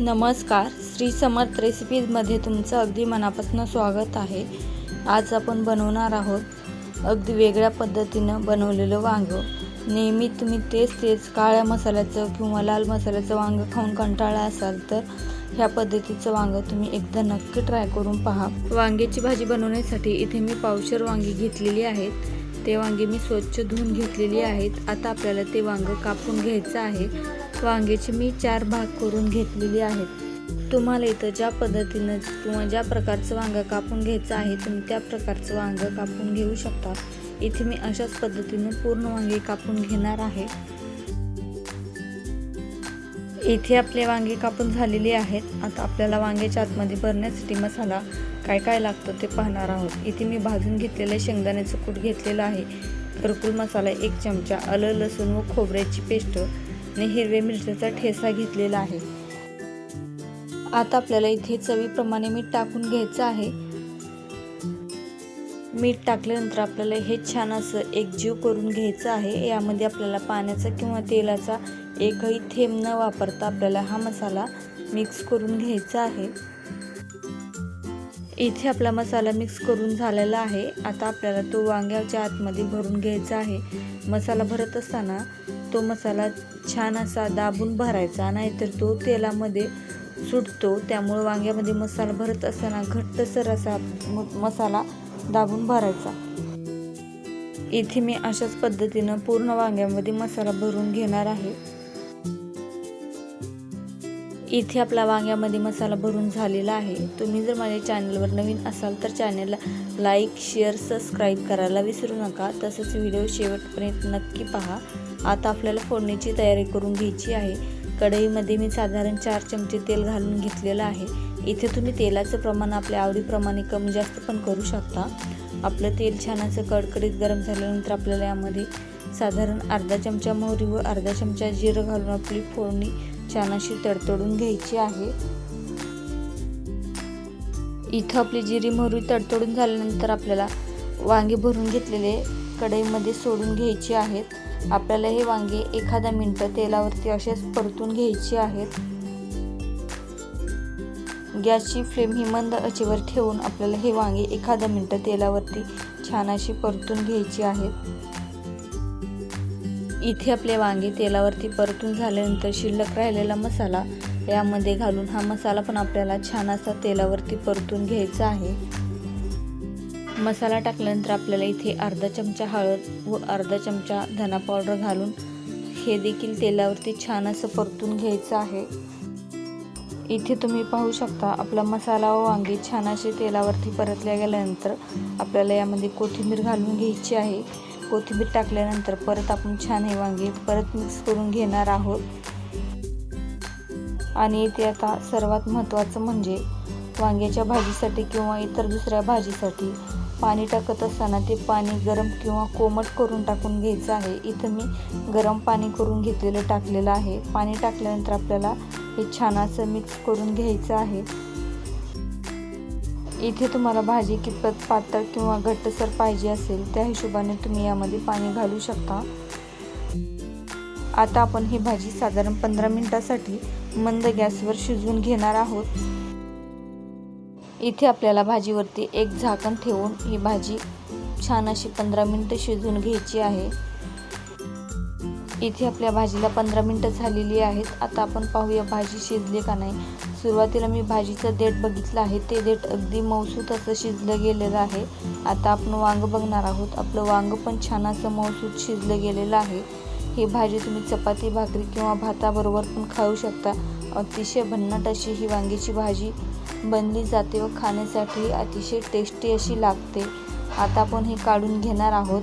नमस्कार. श्री समर्थ रेसिपीजमध्ये तुमचं अगदी मनापासून स्वागत आहे. आज आपण बनवणार आहोत अगदी वेगळ्या पद्धतीनं बनवलेलं वांगं. नेहमी तुम्ही तेच तेच काळ्या मसाल्याचं किंवा लाल मसाल्याचं वांगं खाऊन कंटाळा असाल तर ह्या पद्धतीचं वांगं तुम्ही एकदा नक्की ट्राय करून पहा. वांग्याची भाजी बनवण्यासाठी इथे मी पावशर वांगी घेतलेली आहेत. ते वांगे मी स्वच्छ धुवून घेतलेली आहेत. आता आपल्याला ते वांगं कापून घ्यायचं आहे. वांग्याची मी चार भाग करून घेतलेली आहेत. तुम्हाला इथं ज्या पद्धतीनं किंवा ज्या प्रकारचं वांगं कापून घ्यायचं आहे तुम्ही त्या प्रकारचं वांगं कापून घेऊ शकता. इथे मी अशाच पद्धतीने पूर्ण वांगे कापून घेणार आहे. इथे आपले वांगे कापून झालेले आहेत. आता आपल्याला वांग्याच्या आतमध्ये भरण्यासाठी मसाला काय काय लागतं ते पाहणार आहोत. इथे मी भाजून घेतलेलं शेंगदाण्याचं कूट घेतलेलं आहे. घरकुल मसाला एक चमचा आलं लसूण व खोबऱ्याची पेस्ट. आणि हिरव्या मिरच्याचा ठेसा घेतलेला आहे. आता आपल्याला इथे चवीप्रमाणे मीठ टाकून घ्यायचं आहे. मीठ टाकल्यानंतर आपल्याला हे छान असं एकजीव करून घ्यायचं आहे. यामध्ये आपल्याला पाण्याचा किंवा तेलाचा एकही थेंब न वापरता आपल्याला हा मसाला मिक्स करून घ्यायचा आहे. इथे आपला मसाला मिक्स करून झालेला आहे. आता आपल्याला तो वांग्याच्या आतमध्ये भरून घ्यायचा आहे. मसाला भरत असताना तो मसाला छान असा दाबून भरायचा नाहीतर तो तेलामध्ये सुटतो. त्यामुळे वांग्यामध्ये मसाला भरत असताना घट्टसर असा मसाला दाबून भरायचा. इथे मी अशाच पद्धतीनं पूर्ण वांग्यामध्ये मसाला भरून घेणार आहे. इथे आपला वांग्यामध्ये मसाला भरून झालेला आहे. तुम्ही जर माझ्या चॅनलवर नवीन असाल तर चॅनलला लाईक शेअर सबस्क्राईब करायला विसरू नका. तसंच व्हिडिओ शेवटपर्यंत नक्की पहा. आता आपल्याला फोडणीची तयारी करून घ्यायची आहे. कढईमध्ये मी साधारण चार चमचे तेल घालून घेतलेलं आहे. इथे तुम्ही तेलाचं प्रमाण आपल्या आवडीप्रमाणे कमी जास्त पण करू शकता. आपलं तेल छान असं कडकडीत गरम झाल्यानंतर आपल्याला यामध्ये साधारण अर्धा चमचा मोहरी व अर्धा चमचा जिरं घालून आपली फोडणी छान अशी तडतडून घ्यायची आहे. इथं आपली जिरी मोहरी तडतडून झाल्यानंतर आपल्याला वांगे भरून घेतलेले कढईमध्ये सोडून घ्यायचे आहेत. आपल्याला हे वांगे एखादा मिनटं तेलावरती असेच परतून घ्यायचे आहेत. गॅसची फ्लेम ही मंद अचेवर ठेवून आपल्याला हे वांगे एखादा मिनटं तेलावरती छान अशी परतून घ्यायची आहेत. इथे आपले वांगे तेलावरती परतून झाल्यानंतर शिल्लक राहिलेला मसाला यामध्ये घालून हा मसाला पण आपल्याला छान असा तेलावरती परतून घ्यायचा आहे. मसाला टाकल्यानंतर आपल्याला इथे अर्धा चमचा हळद व अर्धा चमचा धना पावडर घालून हे देखील तेलावरती छान असं परतून घ्यायचं आहे. इथे तुम्ही पाहू शकता आपला मसाला व वांगे छान असे तेलावरती परतल्या गेल्यानंतर आपल्याला यामध्ये कोथिंबीर घालून घ्यायची आहे. कोथिंबीर टाकल्यानंतर परत आपण छान हे वांगे परत मिक्स करून घेणार आहोत. आणि इथे आता सर्वात महत्त्वाचं म्हणजे वांग्याच्या भाजीसाठी किंवा इतर दुसऱ्या भाजीसाठी पाणी टाकत असताना ते पाणी गरम किंवा कोमट करून टाकून घ्यायचं आहे. इथं मी गरम पाणी करून घेतलेलं टाकलेलं आहे. पाणी टाकल्यानंतर आपल्याला हे छान असं मिक्स करून घ्यायचं आहे. इथे तुम्हाला भाजी कितपत पातळ किंवा घट्टसर पाहिजे असेल त्या हिशोबाने तुम्ही यामध्ये पाणी घालू शकता. आता आपण ही भाजी साधारण पंधरा मिनिटासाठी मंद गॅसवर शिजवून घेणार आहोत. इथे आपल्याला भाजीवरती एक झाकण ठेवून ही भाजी छान अशी पंधरा मिनटं शिजवून घ्यायची आहे. इथे आपल्या भाजीला पंधरा मिनटं झालेली आहेत. आता आपण पाहूया भाजी शिजली का नाही. सुरुवातीला मी भाजीचं देठ बघितलं आहे. ते देठ अगदी मौसूत असं शिजलं गेलेलं आहे. आता आपण वांग बघणार आहोत. आपलं वांग पण छान असं मौसूत शिजलं गेलेलं आहे. ही भाजी तुम्ही चपाती भाकरी किंवा भाताबरोबर पण खाऊ शकता. अतिशय भन्नाट अशी ही वांग्याची भाजी बनली जाते व खाण्यासाठी अतिशय टेस्टी अशी लागते. आता आपण हे काढून घेणार आहोत.